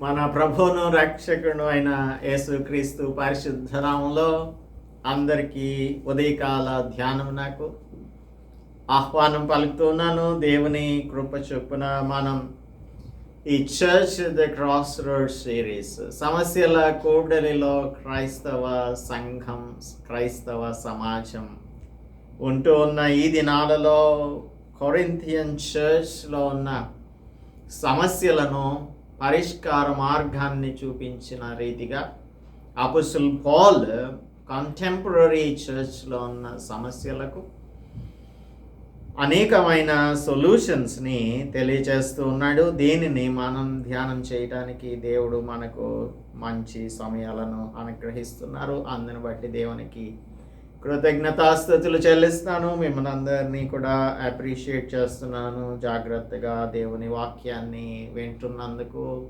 మన ప్రభువును రక్షకుడు అయిన యేసుక్రీస్తు పరిశుద్ధ నామంలో అందరికీ ఉదయకాల ధ్యానం నాకు. ఆహ్వానం పలుకుతున్నాను. దేవుని కృప చొప్పున మనం ఈ church the cross road series సమస్యల కూడలిలో క్రైస్తవ సంఘం క్రైస్తవ సమాజం ఉంటూ ఉన్న ఈ దినాలలో కొరింథియన్ చర్చ్లో ఉన్న సమస్యలను పరిష్కార మార్గాన్ని చూపించిన రీతిగా అపుసుల్ పాల్ కంటెంపరీ చర్చ్లో ఉన్న సమస్యలకు అనేకమైన సొల్యూషన్స్ని తెలియజేస్తూ ఉన్నాడు. దీనిని మనం ధ్యానం చేయడానికి దేవుడు మనకు మంచి సమయాలను అనుగ్రహిస్తున్నారు. అందుని బట్టి దేవునికి కృతజ్ఞతాస్థుతులు చెల్లిస్తాను. మిమ్మల్ని అందరినీ కూడా అప్రిషియేట్ చేస్తున్నాను. జాగ్రత్తగా దేవుని వాక్యాన్ని వింటున్నందుకు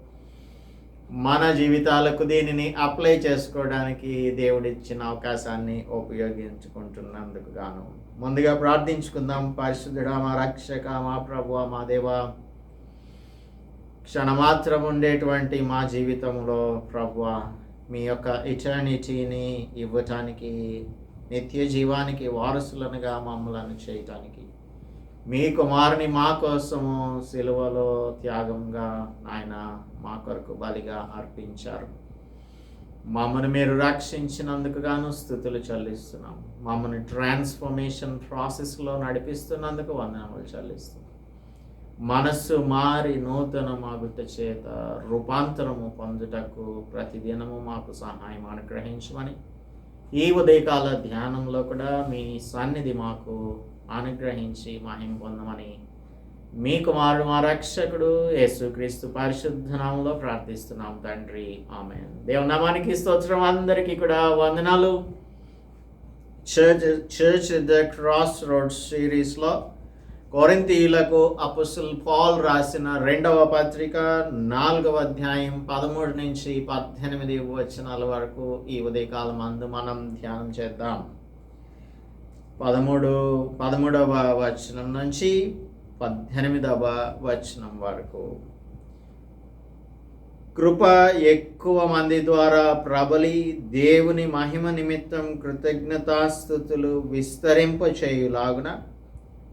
మన జీవితాలకు దీనిని అప్లై చేసుకోవడానికి దేవుడిచ్చిన అవకాశాన్ని ఉపయోగించుకుంటున్నందుకు గాను. ముందుగా ప్రార్థించుకుందాం. పరిశుద్ధుడా మా రక్షక మా ప్రభు మా దేవ. క్షణమాత్రం ఉండేటువంటి మా జీవితంలో ప్రభు మీ యొక్క ఇటర్నిటీని ఇవ్వటానికి నిత్య జీవానికి వారసులనుగా మమ్మలను చేయటానికి మీ కుమారుని మా కోసము సిలువలో త్యాగంగా నాయన మా కొరకు బలిగా అర్పించారు. మమ్మను మీరు రక్షించినందుకు గాను స్థుతులు చెల్లిస్తున్నాం మమ్మల్ని ట్రాన్స్ఫర్మేషన్ ప్రాసెస్లో నడిపిస్తున్నందుకు వందనములు చెల్లిస్తున్నాం మనస్సు మారి నూతన మాగుట చేత రూపాంతరము పొందుటకు ప్రతిదినము మాకు సహాయం అనుగ్రహించమని ఈ ఉదయకాల ధ్యానంలో కూడా మీ సన్నిధి మాకు అనుగ్రహించి మహిం పొందమని మీ కుమారుడు మా రక్షకుడు యేసుక్రీస్తు పరిశుద్ధ నామంలో ప్రార్థిస్తున్నాం తండ్రి. ఆమె దేవునామానికి స్తోత్రం. అందరికీ కూడా వందనాలు. Church church the cross road సిరీస్లో కొరింతీయులకు అపుసుల్ పాల్ రాసిన రెండవ పత్రిక నాలుగవ అధ్యాయం పదమూడు నుంచి పద్దెనిమిది వచనాల వరకు ఈ ఉదయకాలం అందు మనం ధ్యానం చేద్దాం. పదమూడు పదమూడవ వచనం నుంచి పద్దెనిమిదవ వచనం వరకు. కృప ఎక్కువ మంది ద్వారా ప్రబలి దేవుని మహిమ నిమిత్తం కృతజ్ఞతాస్థుతులు విస్తరింపచేయులాగున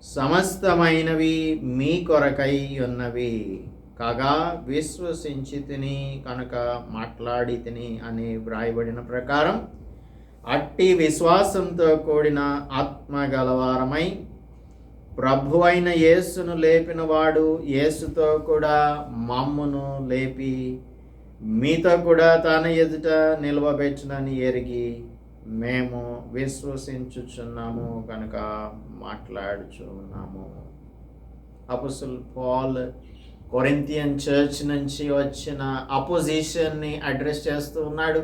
సమస్తమైనవి మీ కొరకై ఉన్నవి. కాగా విశ్వసించి తిని కనుక మాట్లాడి తిని అని వ్రాయబడిన ప్రకారం అట్టి విశ్వాసంతో కూడిన ఆత్మ గలవారమై ప్రభు అయిన యేసును లేపినవాడు యేసుతో కూడా మమ్మును లేపి మీతో కూడా తన ఎదుట నిలవబెట్టునని ఎరిగి మేము విశ్వసించుచున్నాము కనుక మాట్లాడుచున్నాము. అపుసుల్ పాల్ కొరింతియన్ చర్చ్ నుంచి వచ్చిన అపోజిషన్ని అడ్రస్ చేస్తూ ఉన్నాడు.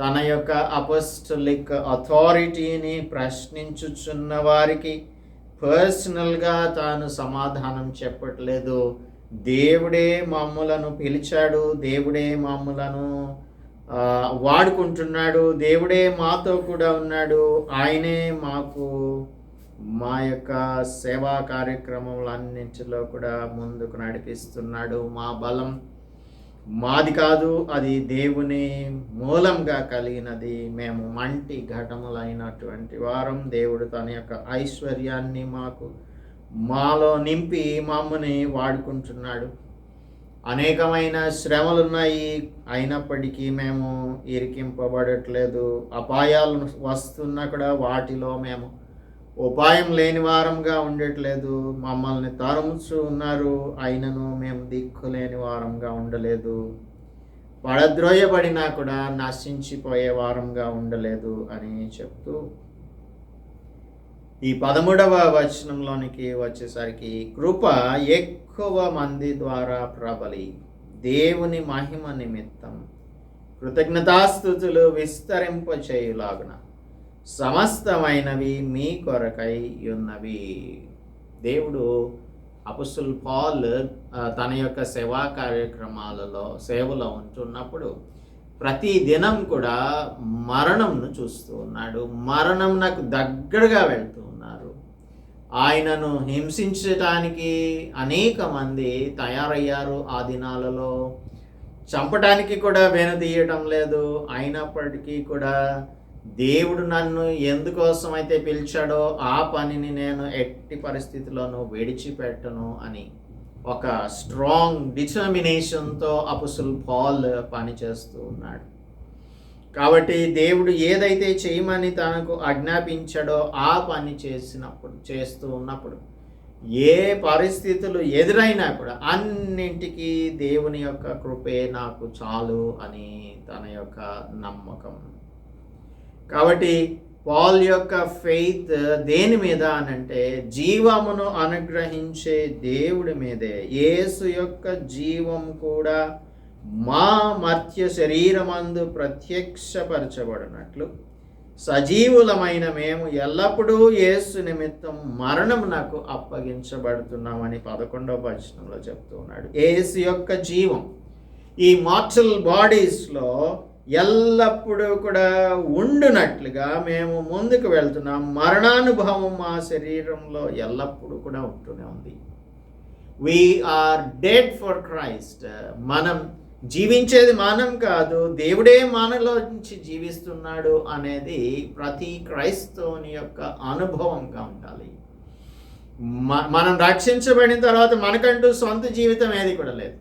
తన యొక్క అపోస్టలిక్ అథారిటీని ప్రశ్నించుచున్న వారికి పర్సనల్గా తాను సమాధానం చెప్పట్లేదు. దేవుడే మమ్మలను పిలిచాడు. దేవుడే మమ్మలను వాడుకుంటున్నాడు. దేవుడే మాతో కూడా ఉన్నాడు. ఆయనే మాకు మా యొక్క సేవా కార్యక్రమములన్నింటిలో కూడా ముందుకు నడిపిస్తున్నాడు. మా బలం మాది కాదు అది దేవుని మూలంగా కలిగినది. మేము మంటి ఘటములైనటువంటి వారం దేవుడు తన యొక్క ఐశ్వర్యాన్ని మాకు మాలో నింపి మమ్మని వాడుకుంటున్నాడు. అనేకమైన శ్రమలు ఉన్నాయి అయినప్పటికీ మేము ఇరికింపబడట్లేదు. అపాయాలు వస్తున్నా కూడా వాటిలో మేము ఉపాయం లేని వారంగా ఉండట్లేదు. మమ్మల్ని తరుముచు ఉన్నారు. అయినను మేము దిక్కు లేని వారంగా ఉండలేదు. పడద్రోయబడినా కూడా నశించిపోయే వారంగా ఉండలేదు అని చెప్తూ ఈ పదమూడవ వచనంలోనికి వచ్చేసరికి కృప ఎక్కువ మంది ద్వారా ప్రబలి దేవుని మహిమ నిమిత్తం కృతజ్ఞతాస్థుతులు విస్తరింపచేయులాగున. సమస్తమైనవి మీ కొరకై ఉన్నవి. దేవుడు అపుసుల్ పాల్ తన యొక్క సేవా కార్యక్రమాలలో సేవలో ఉంటున్నప్పుడు ప్రతి దినం కూడా మరణంను చూస్తూ ఉన్నాడు. మరణం నాకు దగ్గరగా వెళ్తూ ఉన్నారు. ఆయనను హింసించటానికి అనేక మంది తయారయ్యారు ఆ దినాలలో. చంపడానికి కూడా వెనుదీయటం లేదు. అయినప్పటికీ కూడా దేవుడు నన్ను ఎందుకోసం అయితే పిలిచాడో ఆ పనిని నేను ఎట్టి పరిస్థితిలోనూ విడిచిపెట్టను అని ఒక స్ట్రాంగ్ డిటర్మినేషన్తో అపుసుల్ పాల్ పనిచేస్తూ ఉన్నాడు. కాబట్టి దేవుడు ఏదైతే చేయమని తనకు ఆజ్ఞాపించాడో ఆ పని చేసినప్పుడు చేస్తూ ఉన్నప్పుడు ఏ పరిస్థితులు ఎదురైనా కూడా అన్నింటికీ దేవుని యొక్క కృపే నాకు చాలు అని తన యొక్క నమ్మకం. కాబట్టి పాల్ యొక్క ఫెయిత్ దేని మీద అనంటే జీవమును అనుగ్రహించే దేవుడి మీదే. యేసు యొక్క జీవం కూడా మా మర్త్య శరీరమందు ప్రత్యక్షపరచబడినట్లు. సజీవులమైన మేము ఎల్లప్పుడూ యేసు నిమిత్తం మరణం నాకు అప్పగించబడుతున్నామని పదకొండవ వచనంలో చెప్తూ ఉన్నాడు. యేసు యొక్క జీవం. ఈ మార్షల్ బాడీస్లో ఎల్లప్పుడూ కూడా ఉండునట్లుగా మేము ముందుకు వెళ్తున్నాం. మరణానుభవం మా శరీరంలో ఎల్లప్పుడూ కూడా ఉంటూనే ఉంది. వీఆర్ డెడ్ ఫర్ క్రైస్ట్ మనం జీవించేది మానం కాదు. దేవుడే మనలో నుంచి జీవిస్తున్నాడు అనేది ప్రతి క్రైస్తవుని యొక్క అనుభవంగా ఉండాలి. మనం రక్షించబడిన తర్వాత మనకంటూ సొంత జీవితం ఏది కూడా లేదు.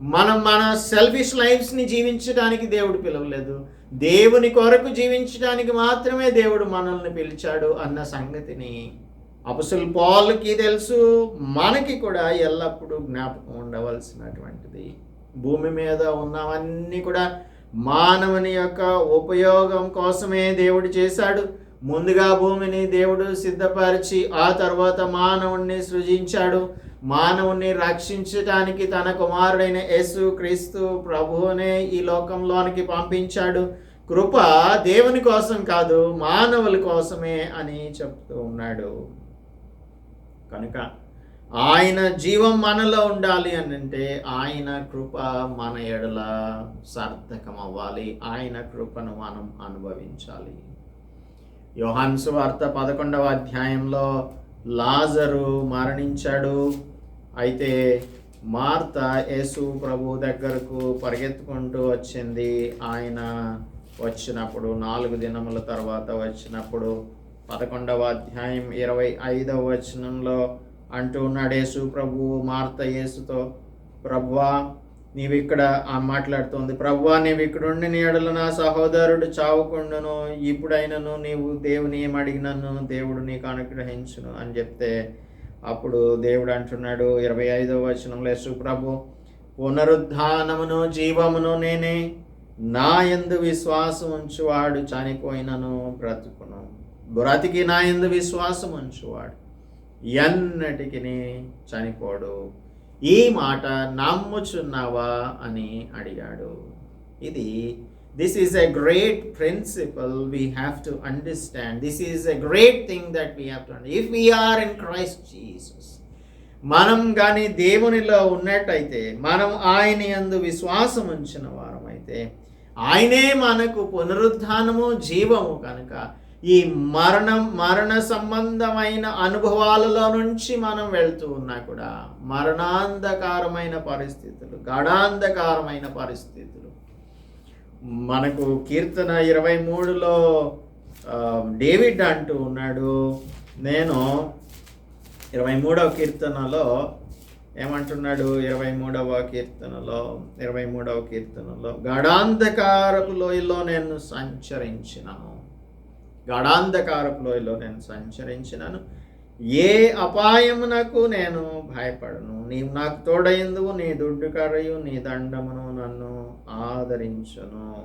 మనం మన సెల్ఫిష్ లైఫ్స్ని జీవించడానికి దేవుడు పిలవలేదు. దేవుని కొరకు జీవించడానికి మాత్రమే దేవుడు మనల్ని పిలిచాడు అన్న సంగతిని అపసుల్ పాల్కి తెలుసు మనకి కూడా ఎల్లప్పుడూ జ్ఞాపకం ఉండవలసినటువంటిది. భూమి మీద ఉన్నవన్నీ కూడా మానవుని యొక్క ఉపయోగం కోసమే దేవుడు చేశాడు. ముందుగా భూమిని దేవుడు సిద్ధపరిచి ఆ తర్వాత మానవుణ్ణి సృజించాడు. మానవుని రక్షించటానికి తన కుమారుడైన యేసు క్రీస్తు ప్రభువునే ఈ లోకంలోనికి పంపించాడు. కృప దేవుని కోసం కాదు మానవుల కోసమే అని చెప్తూ ఉన్నాడు. కనుక ఆయన జీవం మనలో ఉండాలి అని అంటే ఆయన కృప మన ఎడల సార్థకం అవ్వాలి ఆయన కృపను మనం అనుభవించాలి. యోహాన్సు వార్త పదకొండవ అధ్యాయంలో లాజరు మరణించాడు. అయితే మార్త యేసు ప్రభు దగ్గరకు పరిగెత్తుకుంటూ వచ్చింది. ఆయన వచ్చినప్పుడు నాలుగు దినముల తర్వాత వచ్చినప్పుడు పదకొండవ అధ్యాయం ఇరవై ఐదవ వచనంలో అంటూ ఉన్నాడు యేసు ప్రభు మార్త యేసుతో ప్రభువా నీవు ఇక్కడ మాట్లాడుతోంది. ప్రభువా నీవు ఇక్కడుండి నీ ఎడల నా సహోదరుడు చావకుండును. ఇప్పుడైనను నీవు దేవుని ఏం అడిగినను? దేవుడు నీకు అనుగ్రహించును అని చెప్తే అప్పుడు దేవుడు అంటున్నాడు ఇరవై ఐదవ వచనంలో సుప్రభు పునరుద్ధానమును జీవమును నేనే నా యందు విశ్వాసం ఉంచువాడు చనిపోయినను బ్రతుకును. బ్రతికి నా యందు విశ్వాసం ఉంచువాడు ఎన్నటికి చనిపోడు. ఈ మాట నమ్ముచున్నావా అని అడిగాడు. ఇది this is a great principle we have to understand this is a great thing that we have to if we are in Christ Jesus మనం కానీ దేవునిలో ఉన్నట్టయితే మనం ఆయన యందు విశ్వాసం ఉంచిన వారమైతే ఆయనే మనకు పునరుద్ధానము జీవము కనుక ఈ మరణం మరణ సంబంధమైన అనుభవాలలో నుంచి మనం వెళ్తూ ఉన్నా కూడా మరణాంధకారమైన పరిస్థితులు గడాంధకారమైన పరిస్థితులు మనకు కీర్తన ఇరవై మూడులో డేవిడ్ అంటూ ఉన్నాడు. నేను ఇరవై మూడవ కీర్తనలో ఏమంటున్నాడు? ఇరవై మూడవ కీర్తనలో ఇరవై మూడవ కీర్తనలో గడాంధకారపు లోయలో నేను సంచరించినాను. గడాంధకారపు లోయలో నేను సంచరించినాను. ఏ అపాయమునకు నేను భయపడను. నీవు నాకు తోడైందువు నీ దుడ్డు కరయు నీ దండమును నన్ను ఆదరించును.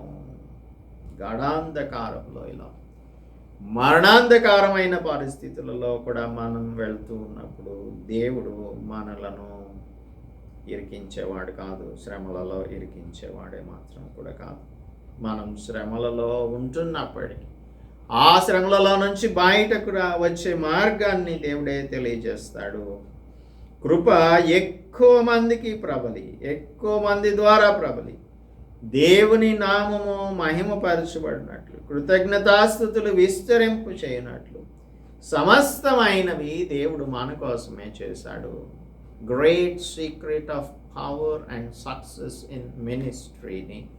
గడాంధకారంలో ఇలా. మరణాంధకారమైన పరిస్థితులలో కూడా మనం వెళ్తూ ఉన్నప్పుడు దేవుడు మనలను ఇరికించేవాడు కాదు శ్రమలలో ఇరికించేవాడే మాత్రం కూడా కాదు. మనం శ్రమలలో ఉంటున్నప్పటికీ ఆ శ్రమలలో నుంచి బయటకు రా వచ్చే మార్గాన్ని దేవుడే తెలియజేస్తాడు. కృప ఎక్కువ మందికి ప్రబలి ఎక్కువ మంది ద్వారా ప్రబలి. దేవుని నామము మహిమపరచబడినట్లు కృతజ్ఞతాస్థుతులు విస్తరింపు చేయనట్లు. సమస్తమైనవి దేవుడు మన కోసమే చేశాడు. Great secret of power and success in మినిస్ట్రీని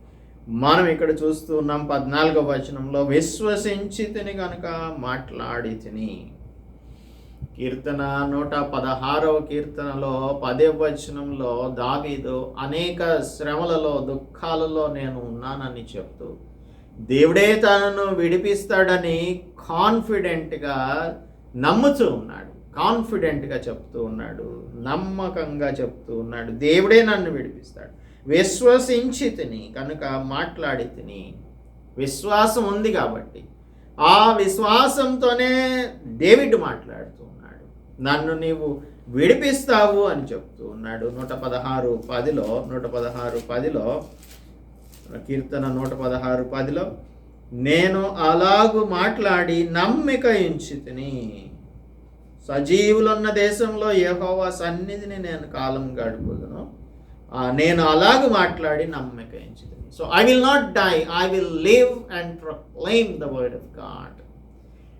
మనం ఇక్కడ చూస్తూ ఉన్నాం. పద్నాలుగో వచనంలో విశ్వసించి తిని కనుక మాట్లాడి తిని కీర్తన నూట పదహారవ కీర్తనలో పదే వచనంలో దావీదు అనేక శ్రమలలో దుఃఖాలలో నేను ఉన్నానని చెప్తూ దేవుడే తనను విడిపిస్తాడని కాన్ఫిడెంట్గా నమ్ముతూ ఉన్నాడు. కాన్ఫిడెంట్గా చెప్తూ ఉన్నాడు. నమ్మకంగా చెప్తూ ఉన్నాడు. దేవుడే నన్ను విడిపిస్తాడు. విశ్వసించి తిని కనుక మాట్లాడి తిని విశ్వాసం ఉంది కాబట్టి. ఆ విశ్వాసంతోనే డేవిడ్ మాట్లాడుతూ నన్ను నీవు విడిపిస్తావు అని చెప్తూ ఉన్నాడు. నూట పదహారు పదిలో నూట పదహారు పదిలో కీర్తన నూట పదహారు పదిలో నేను అలాగు మాట్లాడి నమ్మిక ఇంచితిని. సజీవులున్న దేశంలో యెహోవా సన్నిధిని నేను కాలం గడుపుదును. నేను అలాగ మాట్లాడి నమ్మిక so I will not die I will live and proclaim the word of God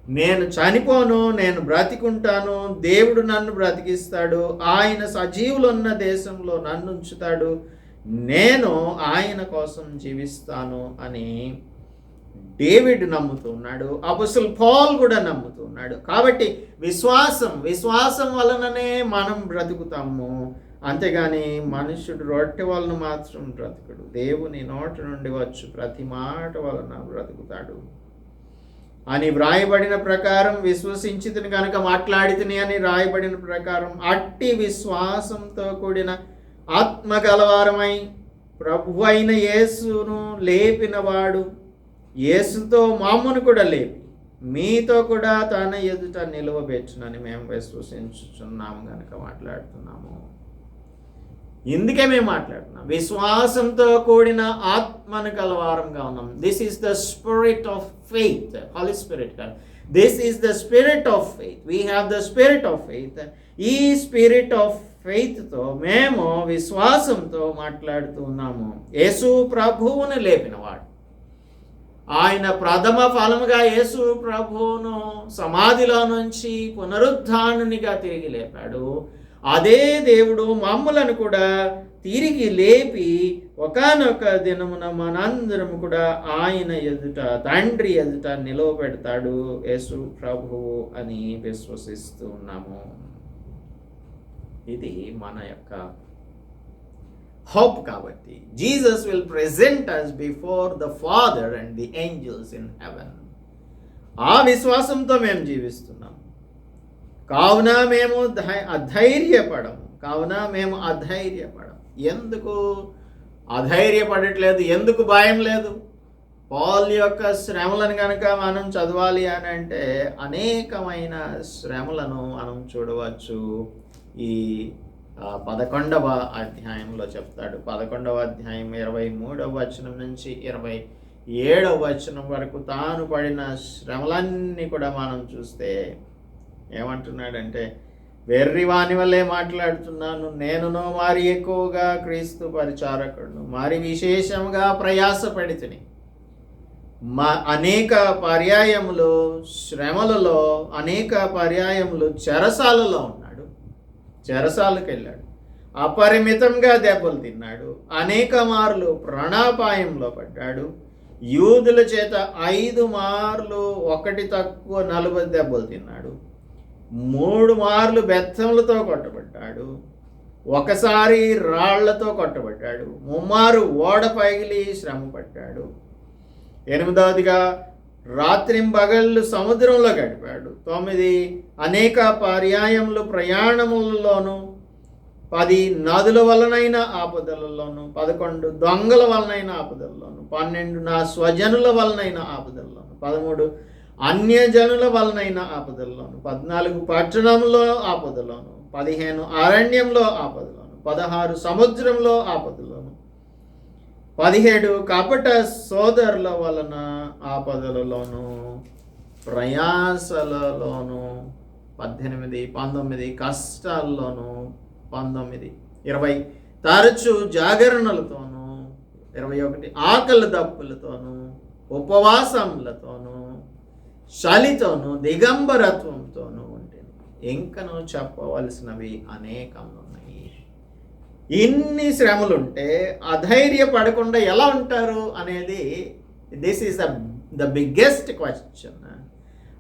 నేను చనిపోను నేను బ్రతికుంటాను దేవుడు నన్ను బ్రతికిస్తాడు ఆయన సజీవులున్న దేశంలో నన్ను ఉంచుతాడు నేను ఆయన కోసం జీవిస్తాను అని డేవిడ్ నమ్ముతున్నాడు అపసుల్ పాల్ కూడా నమ్ముతున్నాడు కాబట్టి విశ్వాసం విశ్వాసం వలననే మనం బ్రతుకుతాము. అంతేగాని మనుషుడు రొట్టె వలన మాత్రం బ్రతుకుడు దేవుని నోటి నుండి వచ్చు ప్రతి మాట వలన బ్రతుకుతాడు. అని వ్రాయబడిన ప్రకారం విశ్వసించితిని కనుక మాట్లాడితిని అని రాయబడిన ప్రకారం అట్టి విశ్వాసంతో కూడిన ఆత్మ గలవారమై ప్రభు అయిన యేసును లేపినవాడు యేసుతో మామూలు కూడా లేపి మీతో కూడా తన ఎదుట నిలువబెచ్చునని మేము విశ్వసించుచున్నాము కనుక మాట్లాడుతున్నాము. ఇందుకే మేము మాట్లాడుతున్నాం? విశ్వాసంతో కూడిన ఆత్మను కలవారంగా ఉన్నాం. This is the spirit of faith holy spirit కాదు this is the spirit of faith we have the spirit of faith ఈ స్పిరిట్ ఆఫ్ ఫెయిత్తో మేము విశ్వాసంతో మాట్లాడుతూ ఉన్నాము యేసు ప్రభువును లేపినవాడు. ఆయన ప్రథమ ఫలముగా యేసు ప్రభువును సమాధిలో నుంచి పునరుద్ధానునిగా తిరిగి లేపాడు. అదే దేవుడు మమ్ములను కూడా తిరిగి లేపి ఒకానొక దినమున మనందరం కూడా ఆయన ఎదుట తండ్రి ఎదుట నిలవబెడతాడు యేసు ప్రభువు అని విశ్వసిస్తూ ఉన్నాము. ఇది మన యొక్క హోప్ కాబట్టి. Jesus will present us before the father and the angels in heaven ఆ విశ్వాసంతో మేము జీవిస్తున్నాం. కావున మేము అధైర్యపడము. కావున మేము అధైర్యపడము. ఎందుకు? అధైర్యపడట్లేదు. ఎందుకు భయం లేదు? పాల్ యొక్క శ్రమలను కనుక మనం చదవాలి అని అంటే అనేకమైన శ్రమలను మనం చూడవచ్చు. ఈ పదకొండవ అధ్యాయంలో చెప్తాడు. పదకొండవ అధ్యాయం ఇరవై మూడవ వచనం నుంచి ఇరవై ఏడవ వచనం వరకు తాను పడిన శ్రమలన్నీ కూడా మనం చూస్తే ఏమంటున్నాడంటే వెర్రి వాని వల్లే మాట్లాడుతున్నాను. నేనును మరి ఎక్కువగా క్రీస్తు పరిచారకుడును. మరి విశేషంగా ప్రయాసపడితిని. మా అనేక పర్యాయములు శ్రమలలో అనేక పర్యాయములు చెరసాలలో ఉన్నాడు. చెరసాలకు వెళ్ళాడు అపరిమితంగా దెబ్బలు తిన్నాడు. అనేక మార్లు ప్రాణాపాయంలో పడ్డాడు. యూదుల చేత ఐదు మార్లు ఒకటి తక్కువ నలభై దెబ్బలు తిన్నాడు. మూడు మార్లు బెత్తములతో కొట్టబడ్డాడు. ఒకసారి రాళ్ళతో కొట్టబడ్డాడు. ముమ్మారు ఓడ పైగిలి శ్రమ పడ్డాడు. ఎనిమిదవదిగా రాత్రింబగళ్ళు సముద్రంలో గడిపాడు. తొమ్మిది అనేక పర్యాయములు ప్రయాణములలోనూ పది నదుల వలనైన ఆపదలలోను పదకొండు దొంగల వలనైన ఆపదల్లోను పన్నెండు నా స్వజనుల వలనైన ఆపదల్లోను పదమూడు అన్యజనుల వలనైన ఆపదల్లోను. పద్నాలుగు పట్టణంలో ఆపదలోను పదిహేను అరణ్యంలో ఆపదలోను పదహారు సముద్రంలో ఆపదలోను పదిహేడు కపట సోదరుల వలన ఆపదలలోను. ప్రయాసలలోను. పద్దెనిమిది పంతొమ్మిది కష్టాల్లోనూ. పంతొమ్మిది ఇరవై తరచు జాగరణలతోనూ. ఇరవై ఒకటి ఆకలి దప్పులతోనూ. ఉపవాసములతోనూ. చలితోనూ దిగంబరత్వంతోనూ ఉంటుంది ఇంకను చెప్పవలసినవి అనేకం ఉన్నాయి ఇన్ని శ్రమలుంటే అధైర్యపడకుండా ఎలా ఉంటారు అనేది this is the the biggest question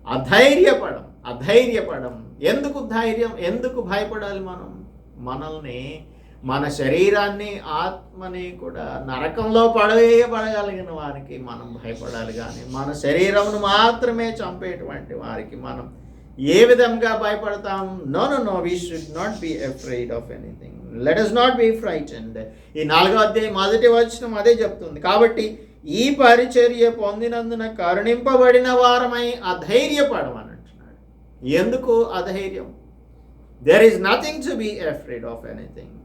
అధైర్యపడం అధైర్యపడం. ఎందుకు ధైర్యం ఎందుకు భయపడాలి మనం? మనల్ని మన శరీరాన్ని ఆత్మని కూడా నరకంలో పడవేయబడగలిగిన వారికి మనం భయపడాలి కానీ మన శరీరమును మాత్రమే చంపేటువంటి వారికి మనం ఏ విధంగా భయపడతాం? No no no we should not be afraid of anything let us not be frightened ఈ నాలుగో అధ్యాయం మొదటి వచనం అదే చెప్తుంది. కాబట్టి ఈ పరిచర్య పొందినందున కరుణింపబడిన వారమై అధైర్యపడమని అంటున్నాడు ఎందుకు అధైర్యం? There is nothing to be afraid of anything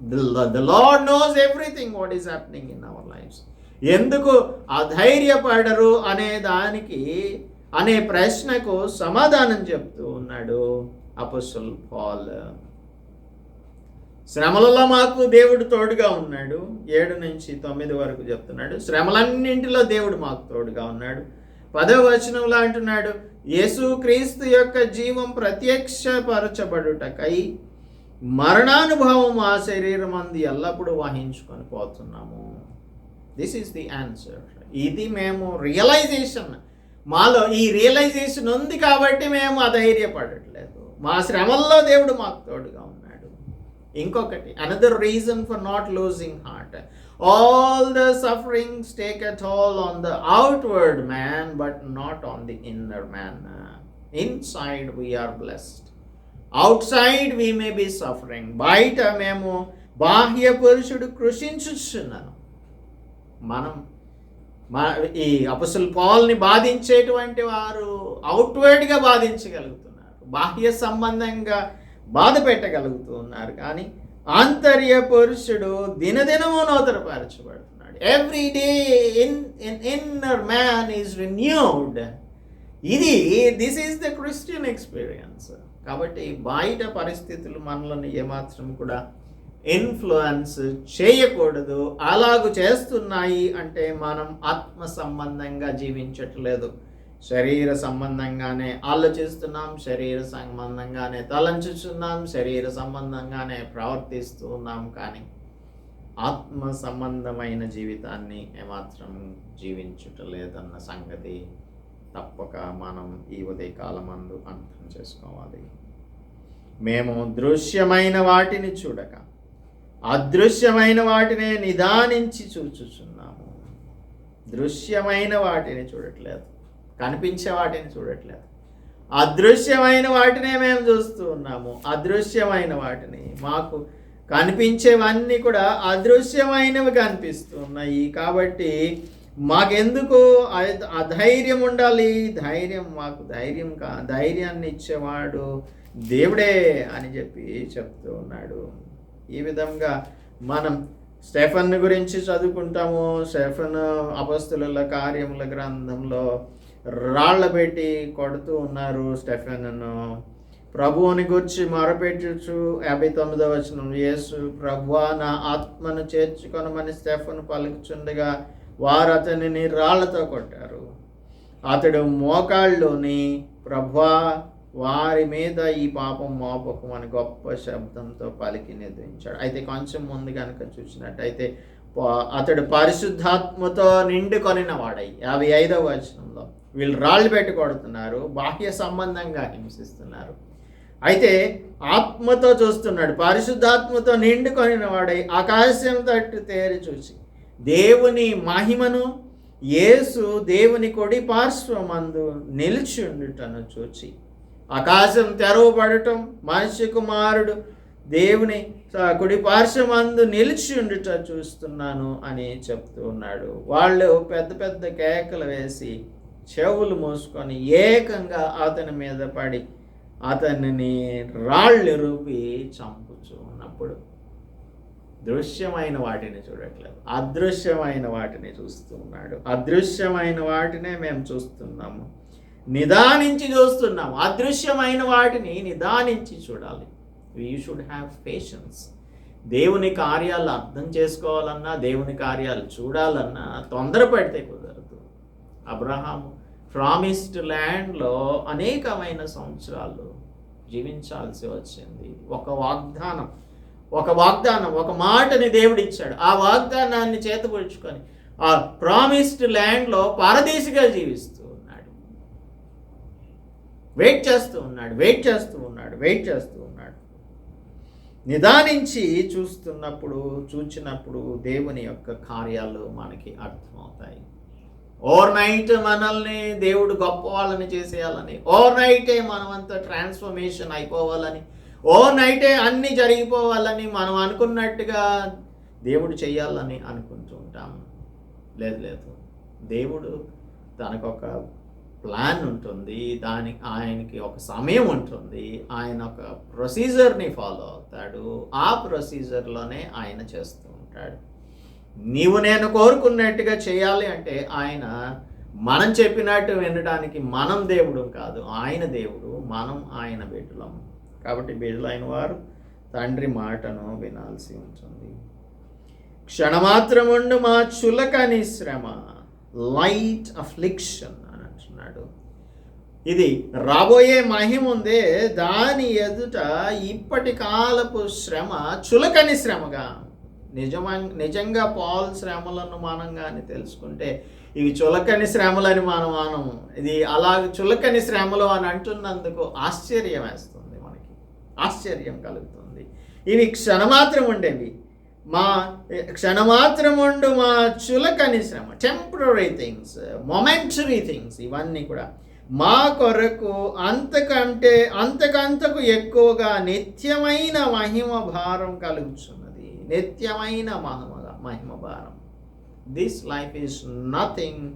the Lord knows everything what is happening in our lives ఎందుకు అధైర్యపడరు అనే దానికి అనే ప్రశ్నకు సమాధానం చెప్తూ ఉన్నాడు అపస్సుల్ పాల్. శ్రమలలో మాకు దేవుడు తోడుగా ఉన్నాడు. ఏడు నుంచి తొమ్మిది వరకు చెప్తున్నాడు. శ్రమలన్నింటిలో దేవుడు మాకు తోడుగా ఉన్నాడు. పదవ వచనంలో అంటున్నాడు యేసు క్రీస్తు యొక్క జీవం ప్రత్యక్షపరచబడుటకై మరణానుభవం ఆ శరీరం అంది ఎల్లప్పుడూ వహించుకొని పోతున్నాము. దిస్ ఈస్ ది ఆన్సర్ ఇది మేము రియలైజేషన్ మాలో ఈ రియలైజేషన్ ఉంది కాబట్టి మేము అధైర్యపడట్లేదు. మా శ్రమల్లో దేవుడు మాకు తోడుగా ఉన్నాడు. ఇంకొకటి another reason for not losing heart all the sufferings take at all on the outward man but not on the inner man inside we are blessed outside we may be suffering బయట మేము బాహ్య పురుషుడు కృషించున్నాను మనం మా ఈ అపసుల్ పాల్ని బాధించేటువంటి వారు అవుట్వర్డ్గా బాధించగలుగుతున్నారు. బాహ్య సంబంధంగా బాధ పెట్టగలుగుతున్నారు. కానీ ఆంతర్య పురుషుడు దినదినము నూతనపరచబడుతున్నాడు. Every day in in inner man is renewed ఇది this is the Christian experience కాబట్టి బయట పరిస్థితులు మనల్ని ఏమాత్రం కూడా ఇన్ఫ్లుయెన్స్ చేయకూడదు. అలాగూ చేస్తున్నాయి అంటే మనం ఆత్మ సంబంధంగా జీవించట్లేదు. శరీర సంబంధంగానే ఆలోచిస్తున్నాం శరీర సంబంధంగానే తలంచుచున్నాం శరీర సంబంధంగానే ప్రవర్తిస్తూ ఉన్నాం కానీ ఆత్మ సంబంధమైన జీవితాన్ని ఏమాత్రం జీవించుటలేదన్న సంగతి తప్పక మనం ఈ ఉదయకాలమందు అర్థం చేసుకోవాలి. మేము దృశ్యమైన వాటిని చూడక అదృశ్యమైన వాటినే నిదానించి చూచుచున్నాము. దృశ్యమైన వాటిని చూడట్లేదు. కనిపించే వాటిని చూడట్లేదు. అదృశ్యమైన వాటినే మేము చూస్తూ ఉన్నాము. అదృశ్యమైన వాటిని మాకు కనిపించేవన్నీ కూడా అదృశ్యమైనవి కనిపిస్తున్నాయి కాబట్టి మాకెందుకు? అధైర్యం ఉండాలి. ధైర్యం మాకు ధైర్యం కా ధైర్యాన్ని ఇచ్చేవాడు దేవుడే అని చెప్పి చెప్తూ ఉన్నాడు. ఈ విధంగా మనం స్టెఫన్ గురించి చదువుకుంటాము. స్టెఫన్ అపస్తుల కార్యముల గ్రంథంలో రాళ్ళ పెట్టి కొడుతూ ఉన్నారు స్టెఫెన్ను. ప్రభువుని గురించి మొరపెట్టుచు యాభై తొమ్మిదవ వచనం. యేసు ప్రభువా నా ఆత్మను చేర్చుకొనమని స్టెఫన్ పలుకుచుండగా వారు అతనిని రాళ్ళతో కొట్టారు. అతడు మోకాళ్ళలోని ప్రభా వారి మీద ఈ పాపం మోపకం అని గొప్ప శబ్దంతో పలికి నిర్వహించాడు అయితే కొంచెం ముందు కనుక చూసినట్టయితే అతడు పరిశుద్ధాత్మతో నిండుకొనిన వాడై యాభై ఐదవ వచనంలో వీళ్ళు రాళ్ళు పెట్టి కొడుతున్నారు బాహ్య సంబంధంగా హింసిస్తున్నారు. అయితే ఆత్మతో చూస్తున్నాడు పరిశుద్ధాత్మతో నిండుకొనిన వాడై ఆకాశం తట్టు తేరి చూసి దేవుని మహిమను యేసు దేవుని కొడి పార్శ్వమందు నిలిచి ఉండుటను చూచి ఆకాశం తెరవబడటం మనిషి కుమారుడు దేవుని కుడి పార్శ్వమందు నిలిచి ఉండుట చూస్తున్నాను అని చెప్తూ ఉన్నాడు. వాళ్ళు పెద్ద పెద్ద కేకలు వేసి చెవులు మూసుకొని ఏకంగా అతని మీద పడి అతనిని రాళ్ళు రూపి చంపుచూ ఉన్నప్పుడు దృశ్యమైన వాటిని చూడట్లేదు. అదృశ్యమైన వాటిని చూస్తూ ఉన్నాడు. అదృశ్యమైన వాటినే మేము చూస్తున్నాము. నిదానించి చూస్తున్నాం అదృశ్యమైన వాటిని నిదానించి చూడాలి. వీ షుడ్ హ్యావ్ పేషెన్స్ దేవుని కార్యాలు అర్థం చేసుకోవాలన్నా దేవుని కార్యాలు చూడాలన్నా తొందరపడితే కుదరదు. అబ్రహాం ప్రామిస్డ్ ల్యాండ్లో అనేకమైన సంవత్సరాలు జీవించాల్సి వచ్చింది. ఒక వాగ్దానం. ఒక వాగ్దానం ఒక మాటని దేవుడు ఇచ్చాడు. ఆ వాగ్దానాన్ని చేతపరుచుకొని ఆ ప్రామిస్డ్ ల్యాండ్లో పారదేశిగా జీవిస్తూ ఉన్నాడు. వెయిట్ చేస్తూ ఉన్నాడు వెయిట్ చేస్తూ ఉన్నాడు వెయిట్ చేస్తూ ఉన్నాడు. నిదానించి చూస్తున్నప్పుడు చూచినప్పుడు దేవుని యొక్క కార్యాలు మనకి అర్థమవుతాయి. ఓవర్ నైట్ మనల్ని దేవుడు గొప్ప వాళ్ళని చేసేయాలని ఓవర్ నైటే మనమంతా ట్రాన్స్ఫర్మేషన్ అయిపోవాలని ఓ నైటే అన్నీ జరిగిపోవాలని మనం అనుకున్నట్టుగా దేవుడు చేయాలని అనుకుంటూ ఉంటాం. లేదు లేదు. దేవుడు తనకొక ప్లాన్ ఉంటుంది. దానికి ఆయనకి ఒక సమయం ఉంటుంది. ఆయన ఒక ప్రొసీజర్ని ఫాలో అవుతాడు. ఆ ప్రొసీజర్లోనే ఆయన చేస్తూ ఉంటాడు. నీవు నేను కోరుకున్నట్టుగా చేయాలి అంటే ఆయన మనం చెప్పినట్టు వినడానికి మనం దేవుడు కాదు. ఆయన దేవుడు మనం ఆయన బిడ్డలం కాబట్టి బిడ్డలైన వారు తండ్రి మాటను వినాల్సి ఉంటుంది. క్షణమాత్రముండు మా చులకని శ్రమ లైట్ అఫ్లిక్షన్ అని అంటున్నాడు. ఇది రాబోయే మహిమ ఉందే దాని ఎదుట ఇప్పటి కాలపు శ్రమ చులకని శ్రమగా నిజమ నిజంగా పాల్ శ్రమలను మనం కానీ తెలుసుకుంటే ఇవి చులకని శ్రమలని మనం మనం ఇది అలా చులకని శ్రమలు అని అంటున్నందుకు ఆశ్చర్యం వేస్తుంది ఆశ్చర్యం కలుగుతుంది. ఇవి క్షణమాత్రం ఉండేవి మా క్షణమాత్రం ఉండు మా చులకని శ్రమ టెంపరీ థింగ్స్ మొమెంటరీ థింగ్స్ ఇవన్నీ కూడా మా కొరకు అంతకంటే అంతకంతకు ఎక్కువగా నిత్యమైన మహిమ భారం కలుగుచున్నది. నిత్యమైన మహిమ మహిమ భారం. This life is nothing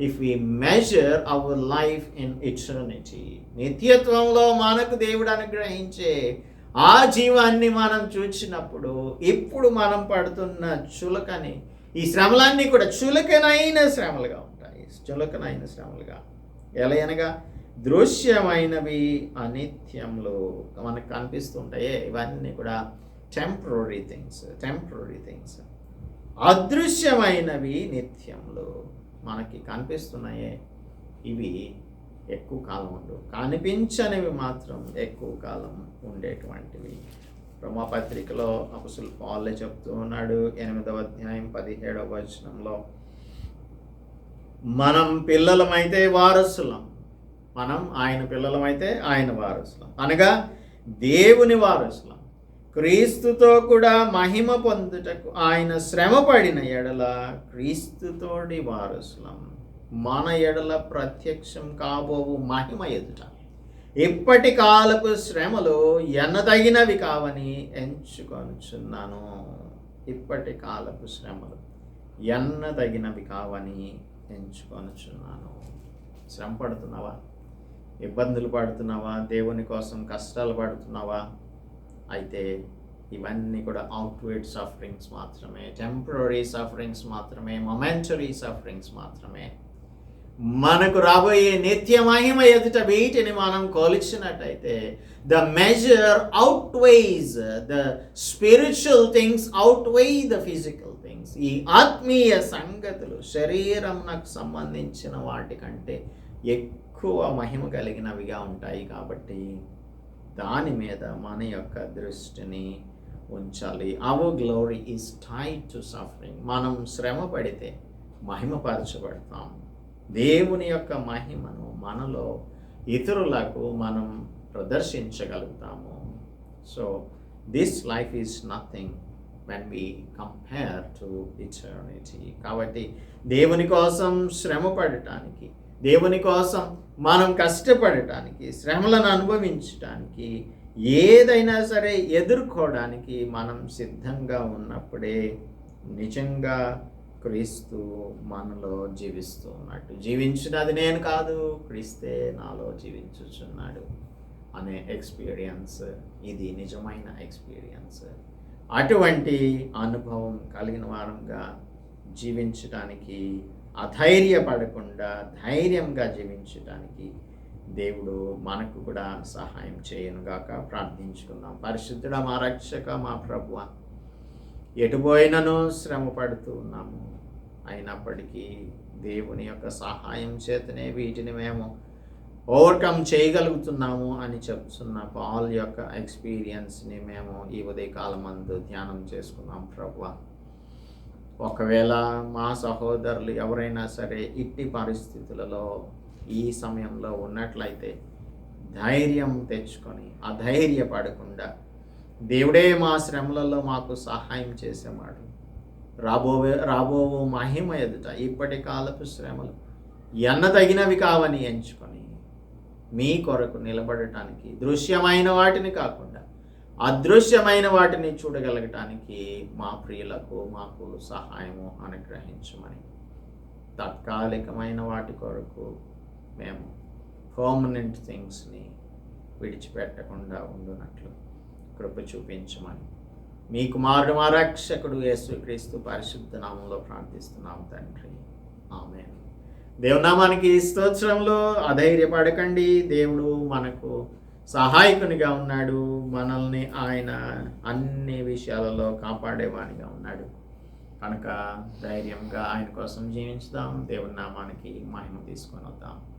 if we measure our life in eternity నిత్యత్వంలో మనకు దేవుడు అనుగ్రహించే ఆ జీవాన్ని మనం చూసినప్పుడు ఇప్పుడు మనం పడుతున్న చులకని ఈ శ్రమలన్నీ కూడా చులకనైన శ్రమలుగా ఉంటాయి. చులకనైన శ్రమలుగా. ఎలా అనగా దృశ్యమైనవి అనిత్యంలో మనకు కనిపిస్తుంటాయే. ఇవన్నీ కూడా టెంపరీ థింగ్స్ టెంపరీ థింగ్స్ అదృశ్యమైనవి నిత్యంలో. మనకి కనిపిస్తున్నాయే ఇవి ఎక్కువ కాలం ఉండవు. కనిపించనివి మాత్రం ఎక్కువ కాలం ఉండేటువంటివి. రోమాపత్రికలో అపసులు పాలే చెప్తూ ఉన్నాడు ఎనిమిదవ అధ్యాయం పదిహేడవ వచనంలో మనం పిల్లలమైతే వారసులం మనం ఆయన పిల్లలమైతే ఆయన వారసులం. అనగా దేవుని వారసులం. క్రీస్తుతో కూడా మహిమ పొందుటకు ఆయన శ్రమపడిన ఎడల క్రీస్తుతోడి వారసులం. మన ఎడల ప్రత్యక్షం కాబోవు మహిమ ఎదుట. ఇప్పటి కాలపు శ్రమలు ఎన్నదగినవి కావని ఎంచుకొనుచున్నాను. ఇప్పటి కాలపు శ్రమలు ఎన్నదగినవి కావని ఎంచుకొనుచున్నాను. శ్రమ పడుతున్నావా? ఇబ్బందులు పడుతున్నావా? దేవుని కోసం కష్టాలు పడుతున్నావా? అయితే ఇవన్నీ కూడా అవుట్వర్డ్ సఫరింగ్స్ మాత్రమే. టెంపరీ సఫరింగ్స్ మాత్రమే. మొమెంటరీ సఫరింగ్స్ మాత్రమే. మనకు రాబోయే నిత్య మహిమ ఎదుట వీటిని మనం కొలిచినట్టయితే the measure outweighs the spiritual things outweigh the physical things ఈ ఆత్మీయ సంగతులు శరీరంకు సంబంధించిన వాటికంటే ఎక్కువ మహిమ కలిగినవిగా ఉంటాయి కాబట్టి దాని మీద మన యొక్క దృష్టిని ఉంచాలి. Our glory is tied to suffering మనం శ్రమ పడితే మహిమపరచబడతాం. దేవుని యొక్క మహిమను మనలో ఇతరులకు మనం ప్రదర్శించగలుగుతాము. So this life is nothing when we compare to eternity కాబట్టి దేవుని కోసం శ్రమ పడటానికి దేవుని కోసం మనం కష్టపడటానికి శ్రమలను అనుభవించటానికి ఏదైనా సరే ఎదుర్కోవడానికి మనం సిద్ధంగా ఉన్నప్పుడే నిజంగా క్రీస్తు మనలో జీవిస్తూ ఉన్నట్టు జీవించినది నేను కాదు క్రీస్తే నాలో జీవించుచున్నాడు అనే ఎక్స్పీరియన్స్ ఇది నిజమైన ఎక్స్పీరియన్స్. అటువంటి అనుభవం కలిగిన వారంగా జీవించడానికి అధైర్యపడకుండా ధైర్యంగా జీవించడానికి దేవుడు మనకు కూడా సహాయం చేయనుగాక ప్రార్థించుకుందాం. పరిశుద్ధుడ మా రక్షక మా ప్రభువ ఎటుపోయినను శ్రమ పడుతూ ఉన్నాము. అయినప్పటికీ దేవుని యొక్క సహాయం చేతనే వీటిని మేము ఓవర్కమ్ చేయగలుగుతున్నాము అని చెప్తున్న పాల్ యొక్క ఎక్స్పీరియన్స్ని మేము ఈ ఉదయకాలం మందు ధ్యానం చేసుకున్నాం. ప్రభువ ఒకవేళ మా సహోదరులు ఎవరైనా సరే ఇట్టి పరిస్థితులలో ఈ సమయంలో ఉన్నట్లయితే ధైర్యం తెచ్చుకొని అధైర్యపడకుండా దేవుడే మా శ్రమలలో మాకు సహాయం చేసేవాడు. రాబోవే రాబో మహిమ ఎదుట ఇప్పటి కాలపు శ్రమలు ఎన్నదగినవి కావని ఎంచుకొని మీ కొరకు నిలబడటానికి దృశ్యమైన వాటిని కాకుండా అదృశ్యమైన వాటిని చూడగలగటానికి మా ప్రియులకు మాకు సహాయము అనుగ్రహించమని తాత్కాలికమైన వాటి కొరకు మేము పర్మనెంట్ థింగ్స్ని విడిచిపెట్టకుండా ఉండునట్లు కృప చూపించమని మీ కుమారుడు మా రక్షకుడు యేసుక్రీస్తు పరిశుద్ధ నామంలో ప్రార్థిస్తున్నాం తండ్రి. ఆమె దేవునామానికి స్తోత్రంలో అధైర్యపడకండి. దేవుడు మనకు సహాయకునిగా ఉన్నాడు. మనల్ని ఆయన అన్ని విషయాలలో కాపాడేవాణిగా ఉన్నాడు. కనుక ధైర్యంగా ఆయన కోసం జీవించుదాం. దేవుని నామానికి మహిమ తీసుకొని వద్దాం.